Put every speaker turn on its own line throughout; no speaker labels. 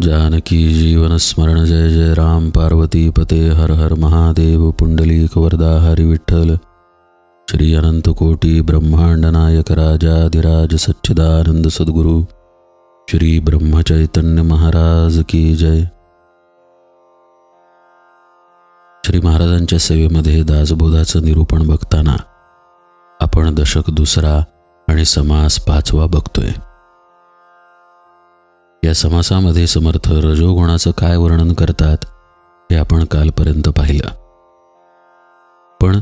जानकी जीवन स्मरण जय जय राम पार्वती पते हर हर महादेव पुंडलीक वरदा हरिविठ्ठल श्री अनंतकोटी ब्रह्मांड नायक राजाधिराज सच्चिदानंद सद्गुरु। श्री ब्रह्मचैतन्य महाराज की जय। श्री महाराजांच्या सेवेमध्ये दासबोधाचं निरूपण बघताना आपण दशक दुसरा आणि समास पाचवा बघतोय. या समासामध्ये समर्थ रजोगुणाचं काय वर्णन करतात हे आपण कालपर्यंत पाहिलं. पण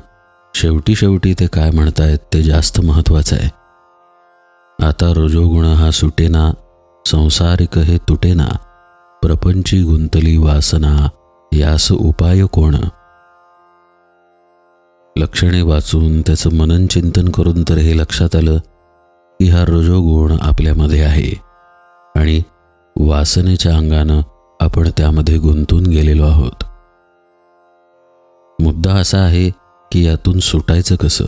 शेवटी शेवटी ते काय म्हणतायत ते जास्त महत्वाचं आहे. आता रजोगुण हा सुटेना संसारिक हे तुटेना प्रपंची गुंतली वासना यास उपाय कोण? लक्षणे वाचून त्याचं मनन चिंतन करून तर हे लक्षात आलं की हा रजोगुण आपल्यामध्ये आहे. आणि वासनेच्या अंगानं आपण त्यामध्ये गुंतून गेलेलो आहोत. मुद्दा असा आहे की यातून सुटायचं कसं?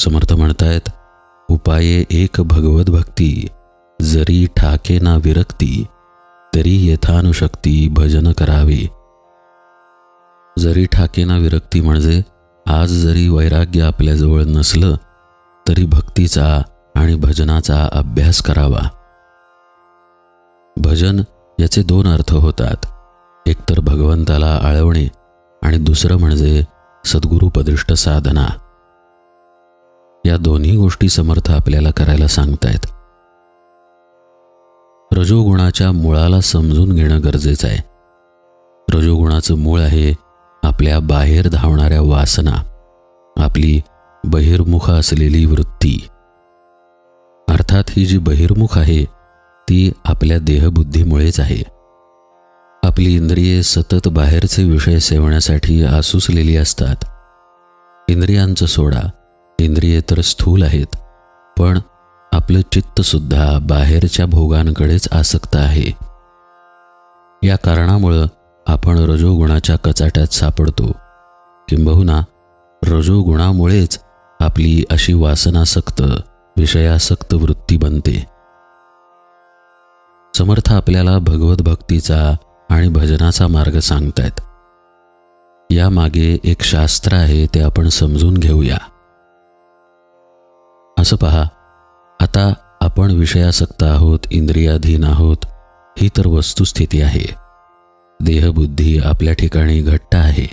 समर्थ म्हणतायत उपाये एक भगवत भक्ती जरी ठाके ना विरक्ती तरी यथानुशक्ती भजन करावी. जरी ठाके ना विरक्ती म्हणजे आज जरी वैराग्य आपल्याजवळ नसलं तरी भक्तीचा आणि भजनाचा अभ्यास करावा. भजन याचे दोन अर्थ होतात. एकतर भगवंताला आळवणे आणि दुसरं म्हणजे सद्गुरुपदिष्ट साधना. या दोन्ही गोष्टी समर्थ आपल्याला करायला सांगतायत. रजोगुणाच्या मुळाला समजून घेणं गरजेचं आहे. रजोगुणाचं मूळ आहे आपल्या बाहेर धावणाऱ्या वासना आपली बहिर्मुख असलेली वृत्ती. अर्थात ही जी बहिर्मुख आहे ती आपल्या देहबुद्धीमुळेच आहे. आपली इंद्रिये सतत बाहेरचे विषय सेवण्यासाठी आसुसलेली असतात. इंद्रियांचं सोडा. इंद्रिये तर स्थूल आहेत पण आपलं चित्तसुद्धा बाहेरच्या भोगांकडेच आसक्त आहे. या कारणामुळं आपण रजोगुणाच्या कचाट्यात सापडतो. किंबहुना रजोगुणामुळेच आपली अशी वासनासक्त विषयासक्त वृत्ती बनते. समर्थ आपल्याला भगवत भक्तीचा आणि भजनाचा मार्ग सांगतायत. यामागे एक शास्त्र आहे ते आपण समजून घेऊया. असं पहा आता आपण विषयासक्त आहोत इंद्रियाधीन आहोत ही तर वस्तुस्थिती आहे. देहबुद्धी आपल्या ठिकाणी घट्ट आहे.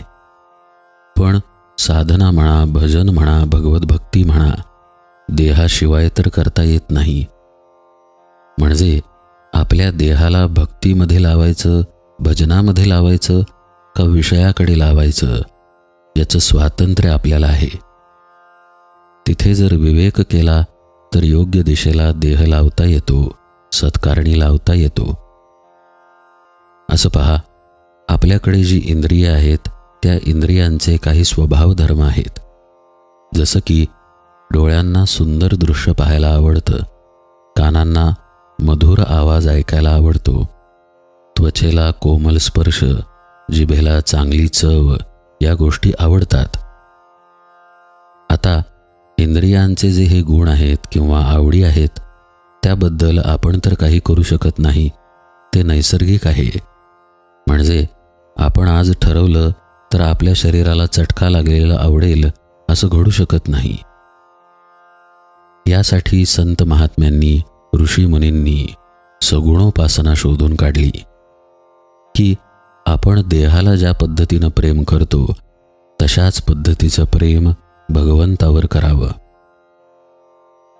पण साधना म्हणा भजन म्हणा भगवत भक्ती म्हणा देहाशिवाय तर करता येत नाही. म्हणजे आपल्या देहाला भक्तीमध्ये लावायचं भजनामध्ये लावायचं का विषयाकडे लावायचं याचं स्वातंत्र्य आपल्याला आहे. तिथे जर विवेक केला तर योग्य दिशेला देह लावता येतो सत्कारणी लावता येतो. असं पहा आपल्याकडे जी इंद्रिय आहेत त्या इंद्रियांचे काही स्वभाव धर्म आहेत. जसं की डोळ्यांना सुंदर दृश्य पाहायला आवडतं कानांना मधुर आवाज ऐकायला आवडतो. त्वचेला कोमल स्पर्श जिभेला चांगली चव या गोष्टी आवडतात. आता इंद्रियांचे जे हे गुण आहेत किंवा आवडी आहेत त्याबद्दल आपण तर काही करू शकत नाही ते नैसर्गिक आहे. म्हणजे आपण आज ठरवलं तर आपल्या शरीराला चटका लागलेला आवडेल असं घडू शकत नाही. यासाठी संत महात्म्यांनी ऋषीमुनींनी सगुणोपासना शोधून काढली की आपण देहाला ज्या पद्धतीनं प्रेम करतो तशाच पद्धतीचं प्रेम भगवंतावर करावं.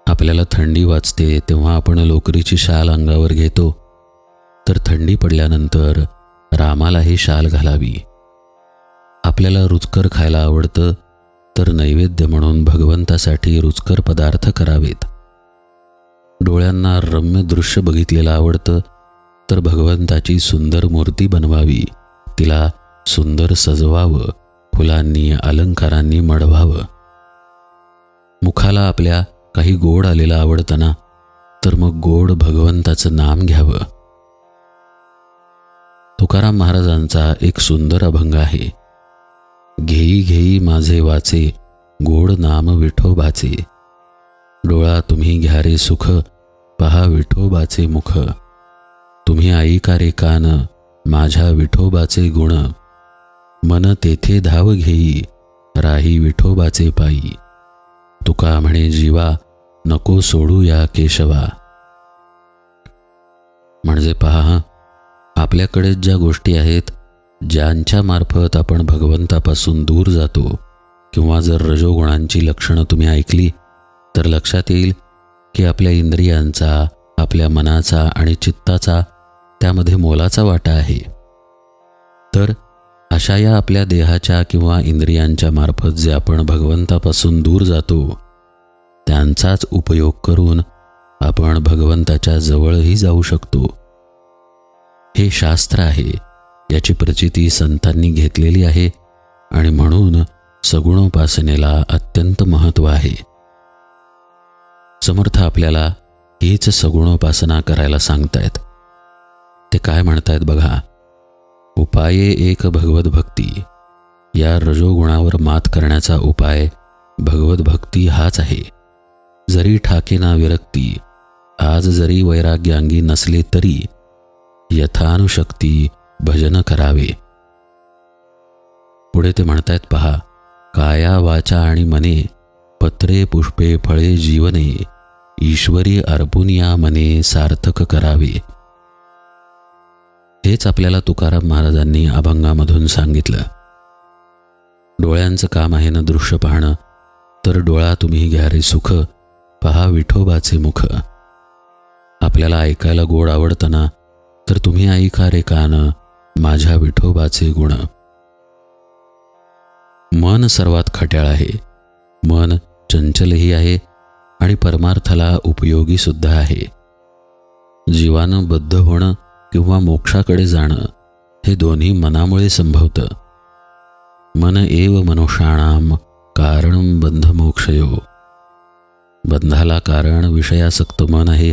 आपल्याला थंडी वाजते तेव्हा आपण लोकरीची शाल अंगावर घेतो तर थंडी पडल्यानंतर रामालाही शाल घालावी. आपल्याला रुचकर खायला आवडतं तर नैवेद्य म्हणून भगवंतासाठी रुचकर पदार्थ करावेत. डोळ्यांना रम्य दृश्य बघितलेलं आवडतं तर भगवंताची सुंदर मूर्ती बनवावी. तिला सुंदर सजवावं फुलांनी अलंकारांनी मढवावं मुखाला आपल्या काही गोड आलेलं आवडतं ना तर मग गोड भगवंताचं नाम घ्यावं. तुकाराम महाराजांचा एक सुंदर अभंग आहे. घेई घेई माझे वाचे गोड नाम विठोबाचे. डोळा तुम्ही घ्या रे सुख पहा विठोबाचे मुख. तुम्ही ऐका रे कान माझ्या विठोबाचे गुण. मन तेथे धाव घेई राही विठोबाचे पायी. तुका म्हणे जीवा नको सोडू या केशवा. म्हणजे पहा आपल्याकडे ज्या गोष्टी आहेत ज्यांच्या मार्फत आपण भगवंतापासून दूर जातो किंवा जर रजोगुणांची लक्षणं तुम्ही ऐकली तर लक्षात येईल की आपल्या इंद्रियांचा आपल्या मनाचा आणि चित्ताचा त्यामध्ये मोलाचा वाटा आहे. तर अशा या आपल्या देहाच्या किंवा इंद्रियांच्या मार्फत जे आपण भगवंतापासून दूर जातो त्यांचाच उपयोग करून आपण भगवंताच्या जवळही जाऊ शकतो. हे शास्त्र आहे याची प्रचिती संतांनी घेतलेली आहे आणि म्हणून सगुणोपासनेला अत्यंत महत्त्व आहे. समर्थ आपल्याला हीच सगुणोपासना करायला सांगतायत. ते काय म्हणतायत बघा? उपाये एक भगवत भक्ती. या रजोगुणावर मात करण्याचा उपाय भगवत भक्ती हाच आहे. जरी ठाकेना विरक्ती आज जरी वैराग्यांगी नसले तरी यथानुशक्ती भजन करावे. पुढे ते म्हणतायत पहा काया वाचा आणि मने पत्रे पुष्पे फळे जीवने ईश्वरी अर्पून या मने सार्थक करावे. हेच आपल्याला तुकाराम महाराजांनी अभंगामधून सांगितलं. डोळ्यांचं काम आहे ना दृश्य पाहणं तर डोळा तुम्ही घ्या रे सुख पहा विठोबाचे मुख. आपल्याला ऐकायला गोड आवडतं ना तर तुम्ही ऐका रे कान माझ्या विठोबाचे गुण. मन सर्वात खट्याळ आहे. मन चंचलही आहे आणि परमार्थाला उपयोगी सुद्धा आहे. जीवानं बद्ध होणं किंवा मोक्षाकडे जाणं हे दोन्ही मनामुळे संभवतं. मन एव मनुष्याणाम कारण बंध मोक्षयो. बंधाला कारण विषयासक्त मन आहे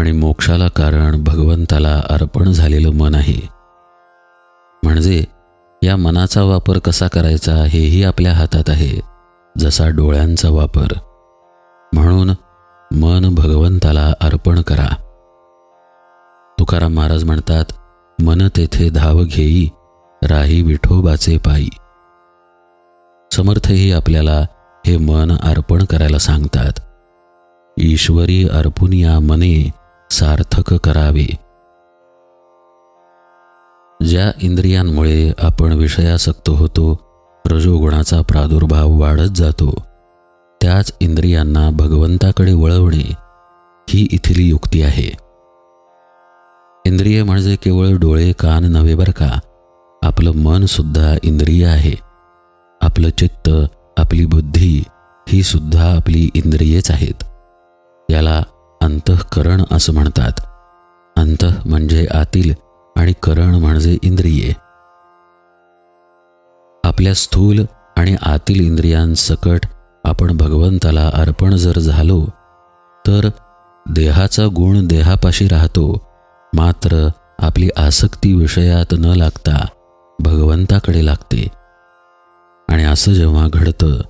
आणि मोक्षाला कारण भगवंताला अर्पण झालेलं मन आहे. म्हणजे या मनाचा वापर कसा करायचा हेही आपल्या हातात आहे जसा डोळ्यांचा वापर. म्हणून मन भगवंताला अर्पण करा. तुकाराम महाराज म्हणतात मन तेथे धाव घेई राही विठोबाचे पायी. समर्थही आपल्याला हे मन अर्पण करायला सांगतात. ईश्वरी अर्पून या मने सार्थक करावे. ज्या इंद्रियांमुळे आपण विषयासक्त होतो रजोगुणाचा प्रादुर्भाव वाढत जातो. त्याच इंद्रियांना भगवंताकडे वळवणे ही इथली युक्ती आहे. इंद्रिय म्हणजे केवळ डोळे कान नव्हे बरं का? आपलं मन सुद्धा इंद्रिय आहे. आपलं चित्त आपली बुद्धी ही सुद्धा आपली इंद्रियेच आहेत. याला अंतःकरण असं म्हणतात. अंतः म्हणजे आतील आणि करण म्हणजे इंद्रिये. आपल्या स्थूल आणि आतील इंद्रियांसकट आपण भगवंताला अर्पण जर झालो तर देहाचा गुण देहापाशी राहतो. मात्र आपली आसक्ती विषयात न लागता भगवंताकडे लागते. आणि असं जेव्हा घडतं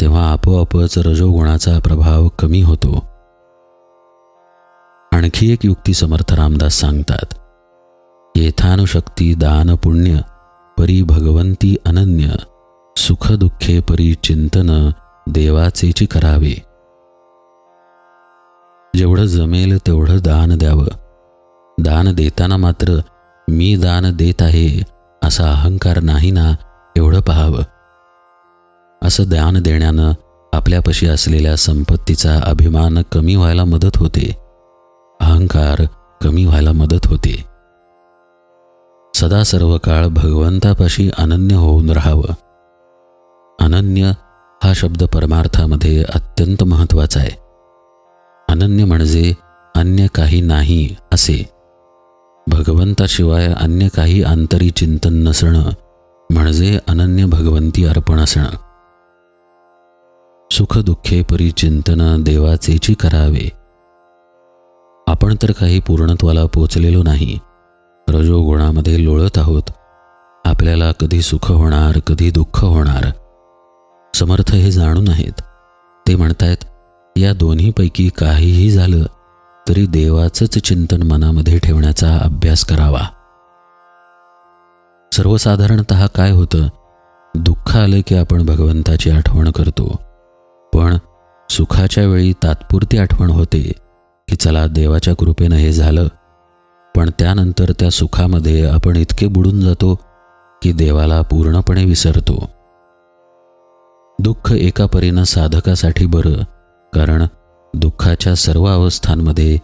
तेव्हा आपोआपच रजोगुणाचा प्रभाव कमी होतो. आणखी एक युक्ती समर्थ रामदास सांगतात येथानुशक्ती दान पुण्य परी भगवंती अनन्य सुखदुःखे परी चिंतन देवाचेची करावे. जेवढं जमेल तेवढं दान द्यावं. दान देताना मात्र मी दान देत आहे असा अहंकार नाही ना एवढं पाहावं. असं दान देण्यानं आपल्यापाशी असलेल्या संपत्तीचा अभिमान कमी व्हायला मदत होते. अहंकार कमी व्हायला मदत होते. सदा सर्व काळ भगवंतापाशी अनन्य होऊन राहावं. अनन्य हा शब्द परमार्थामध्ये अत्यंत महत्त्वाचा आहे. अनन्य म्हणजे अन्य काही नाही असे. भगवंताशिवाय अन्य काही आंतरी चिंतन नसणं म्हणजे अनन्य भगवंती अर्पण असणं. सुखदुःखे परी चिंतन देवाचेची करावे. आपण तर काही पूर्णत्वाला पोचलेलो नाही. रजोगुणामध्ये लोळत आहोत. आपल्याला कधी सुख होणार कधी दुःख होणार. समर्थ हे जाणून आहेत. ते म्हणतायत या दोन्हीपैकी काहीही झालं तरी देवाचंच चिंतन मनामध्ये ठेवण्याचा अभ्यास करावा. सर्वसाधारणत काय होतं? दुःख आलं की आपण भगवंताची आठवण करतो. पण सुखाच्या वेळी तात्पुरती आठवण होते की चला देवाच्या कृपेनं हे झालं. पण त्यानंतर त्या सुखामध्ये आपण इतके बुडून जातो की देवाला पूर्णपणे विसरतो. दुःख एका परीनं साधकासाठी बरं कारण दुःखाच्या सर्व अवस्थांमध्ये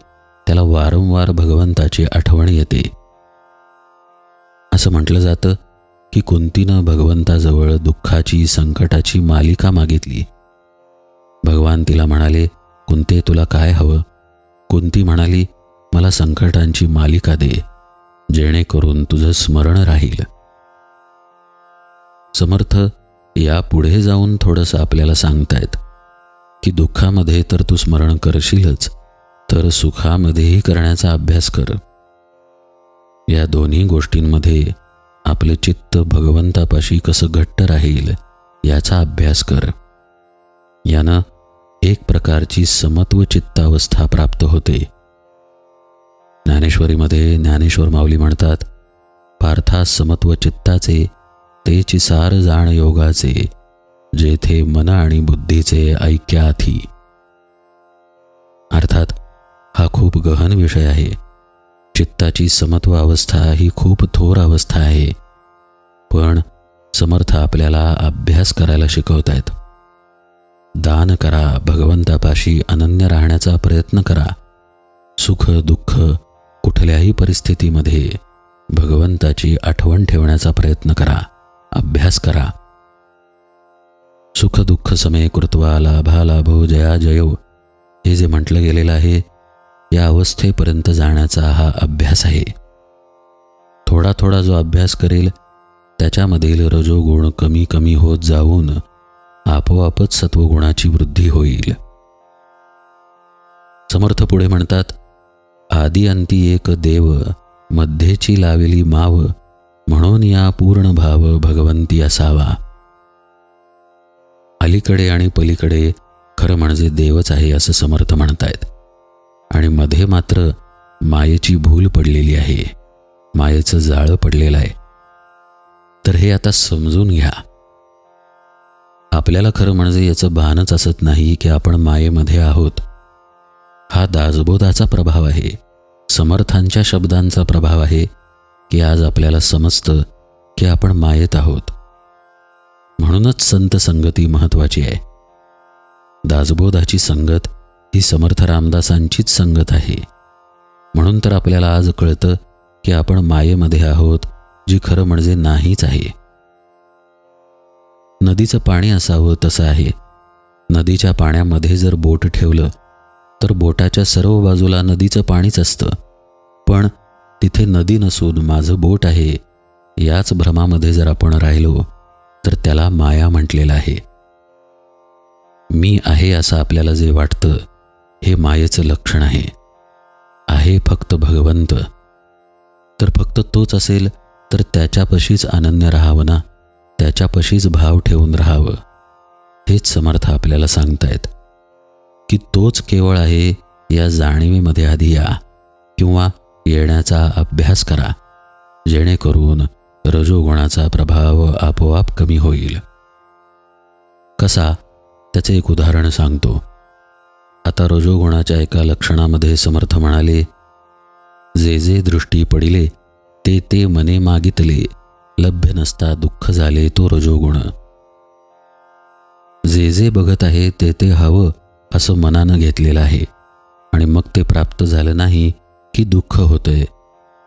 त्याला वारंवार भगवंताची आठवण येते. असं म्हटलं जातं की कुंतीनं भगवंताजवळ दुःखाची संकटाची मालिका मागितली. भगवान तिला म्हणाले कुंते तुला काय हवं? कुंती म्हणाली मला संकटांची मालिका दे जेणेकरून तुझं स्मरण राहील. समर्थ या पुढे जाऊन थोडंसं आपल्याला सांगतायत की दुःखामध्ये तर तू स्मरण करशीलच तर सुखामध्येही करण्याचा अभ्यास कर. या दोन्ही गोष्टींमध्ये आपले चित्त भगवंतापाशी कसं घट्ट राहील याचा अभ्यास कर. यानं एक प्रकारची समत्व चित्तावस्था प्राप्त होते. ज्ञानेश्वरीमध्ये ज्ञानेश्वर माऊली म्हणतात पार्था समत्व चित्ताचे तेची सार जाण योगाचे जेथे मन आणि बुद्धीचे ऐक्याथी अर्थात हा खूप गहन विषय आहे. चित्ताची समत्व अवस्था ही खूप थोर अवस्था आहे. पण समर्थ आपल्याला अभ्यास करायला शिकवत आहेत दान करा भगवंतापाशी अनन्य राहण्याचा प्रयत्न करा. सुख दुःख कुठल्याही परिस्थितीमध्ये भगवंताची आठवण ठेवण्याचा प्रयत्न करा. अभ्यास करा. सुख दुःख समय कृत्वा लाभा लाभो जया जयो. हे जे म्हटलं गेलेलं आहे या अवस्थेपर्यंत जाण्याचा हा अभ्यास आहे. थोडा थोडा जो अभ्यास करेल त्याच्यामधील रजोगुण कमी कमी होत जाऊन आपोआपच सत्वगुणाची वृद्धी होईल. समर्थ पुढे म्हणतात आदी अंती एक देव मध्येची लावेली माव म्हणून या पूर्ण भाव भगवंती असावा. अलीकडे आणि पलीकडे खरं म्हणजे देवच आहे असं समर्थ म्हणतायत. आणि मध्ये मात्र मायेची भूल पडलेली आहे. मायेचं जाळं पडलेलं आहे. तर हे आता समजून घ्या. आपल्याला खरं म्हणजे याचं भानच असत नाही की आपण मायेमध्ये आहोत. हा दासबोधाचा प्रभाव आहे. समर्थांच्या शब्दांचा प्रभाव आहे. की आज आपल्याला समजतं की आपण मायेत आहोत. म्हणूनच संत संगती महत्वाची आहे. दासबोधाची संगत ही समर्थ रामदासांचीच संगत आहे. म्हणून तर आपल्याला आज कळतं की आपण मायेमध्ये आहोत जी खरं म्हणजे नाहीच आहे. नदीचं पाणी असावं तसं आहे. नदीच्या पाण्यामध्ये जर बोट ठेवलं तर बोटाच्या सर्व बाजूला नदीचं पाणीच असतं. पण तिथे नदी नसून माझं बोट आहे. याच भ्रमामध्ये जर आपण राहिलो तर त्याला माया म्हटलेलं आहे. मी आहे असं आपल्याला जे वाटतं हे मायेचं लक्षण आहे. आहे फक्त भगवंत. तर फक्त तोच असेल तर त्याच्यापाशीच अनन्य राहावं ना? त्याच्यापाशीच भाव ठेवून राहावं. हेच समर्थ आपल्याला सांगतायत. की तोच केवळ आहे या जाणीवेमध्ये आधी या. किंवा येण्याचा अभ्यास करा. जेणेकरून रजोगुणाचा प्रभाव आपोआप कमी होईल. कसा? त्याचे एक उदाहरण सांगतो. आता रजोगुणाच्या एका लक्षणामध्ये समर्थ म्हणाले जे जे दृष्टी पडिले ते ते मने मागितले. लभ्य नसता दुःख झाले तो रजोगुण. जे जे बघत आहे ते ते हवं असं मनानं घेतलेलं आहे. आणि मग ते प्राप्त झालं नाही की दुःख होतंय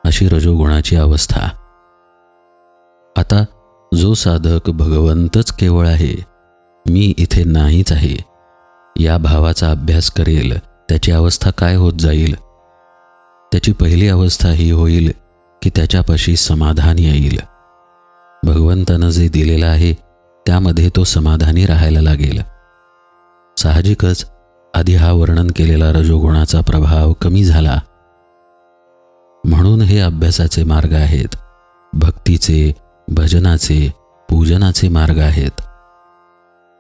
अशी रजोगुणाची अवस्था. आता जो साधक भगवंतच केवळ आहे मी इथे नाहीच आहे. या भावाचा अभ्यास करेल त्याची अवस्था काय होत जाईल? त्याची पहिली अवस्था ही होईल की त्याच्यापाशी समाधान येईल. भगवंतानं जे दिलेलं आहे त्यामध्ये तो समाधानी राहायला लागेल. साहजिकच आधी हा वर्णन केलेला रजोगुणाचा प्रभाव कमी झाला. म्हणून हे अभ्यासाचे मार्ग आहेत. भक्तीचे भजनाचे पूजनाचे मार्ग आहेत.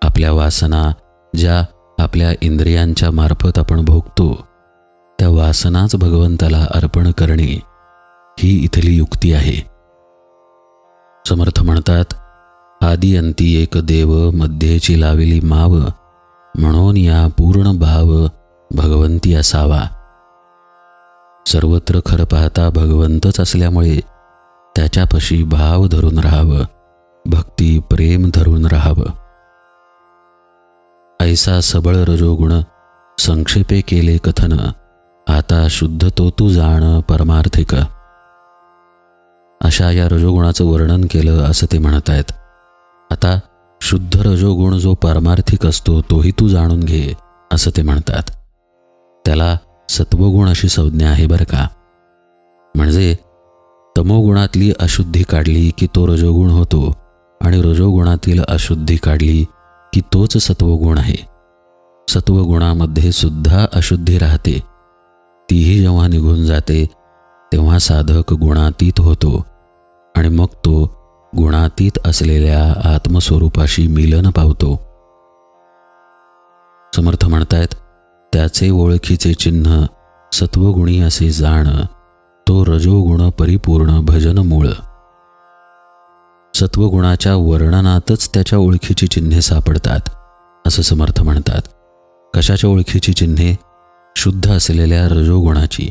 आपल्या वासना ज्या आपल्या इंद्रियांच्या मार्फत आपण भोगतो त्या वासनाच भगवंताला अर्पण करणे ही इथली युक्ती आहे. समर्थ म्हणतात आदी अंती एक देव मध्येची लाविली माव म्हणून या पूर्ण भाव भगवंती असावा. सर्वत्र खरं पाहता भगवंतच असल्यामुळे त्याच्यापाशी भाव धरून राहावं भक्ती प्रेम धरून राहावं. ऐसा सबळ रजोगुण संक्षेपे केले कथन आता शुद्ध तो तू जाण परमार्थिक. अशा या रजोगुणाचं वर्णन केलं असं ते म्हणत आहेत आता शुद्ध रजोगुण जो पारमार्थिक असतो तोही तू जाणून घे असं ते म्हणतात. त्याला सत्वगुण अशी संज्ञा आहे बरं का? म्हणजे तमोगुणातली अशुद्धी काढली की तो रजोगुण होतो आणि रजोगुणातील अशुद्धी काढली की तोच सत्वगुण आहे. सत्वगुणामध्ये सुद्धा अशुद्धी राहते. तीही जेव्हा निघून जाते तेव्हा साधक गुणातीत होतो आणि मग तो गुणातीत असलेल्या आत्मस्वरूपाशी मिलन पावतो. समर्थ म्हणतायत त्याचे ओळखीचे चिन्ह सत्वगुणी असे जाण तो रजोगुण परिपूर्ण भजन मूळ सत्वगुणाच्या वर्णनातच त्याच्या ओळखीची चिन्हे सापडतात असं समर्थ म्हणतात. कशाच्या ओळखीची चिन्हे? शुद्ध असलेल्या रजोगुणाची.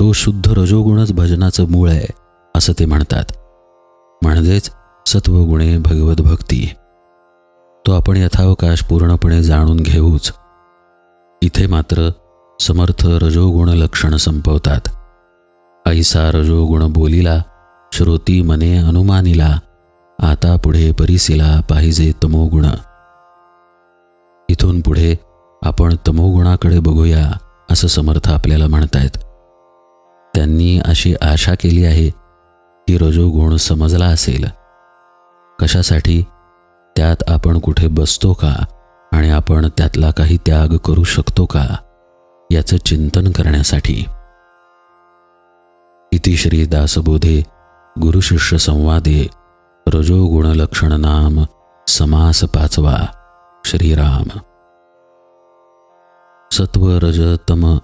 तो शुद्ध रजोगुणच भजनाचं मूळ आहे असं ते म्हणतात. म्हणजेच सत्वगुणे भगवत भक्ती तो आपण यथावकाश पूर्णपणे जाणून घेऊच इथे मात्र समर्थ रजोगुण लक्षण संपवतात. ऐसा रजोगुण बोलिला श्रोती मने अनुमानिला आता पुढे परिसिला पाहिजे तमोगुण. इथून पुढे आपण तमोगुणाकडे बघूया असं समर्थ आपल्याला म्हणतायत. त्यांनी अशी आशा केली आहे की रजोगुण समजला असेल. कशासाठी? त्यात आपण कुठे बसतो का? आणि आपण त्यातला काही त्याग करू शकतो का? याचं चिंतन करण्यासाठी. इति श्री दासबोधे गुरुशिष्य संवादे रजोगुण लक्षण नाम समास पाचवा श्रीराम. सत्व रज तम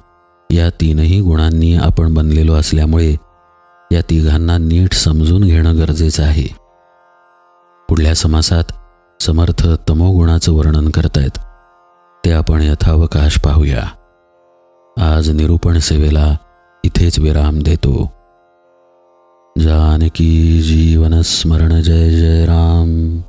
या तीनही गुणांनी आपण बनलेलो असल्यामुळे या तिघांना नीट समजून घेणं गरजेचं आहे. पुढल्या समासात समर्थ तमोगुणाचं वर्णन करतायत. ते आपण यथावकाश पाहूया. आज निरूपण सेवेला इथेच विराम देतो. जानकी जीवन स्मरण जय जय राम.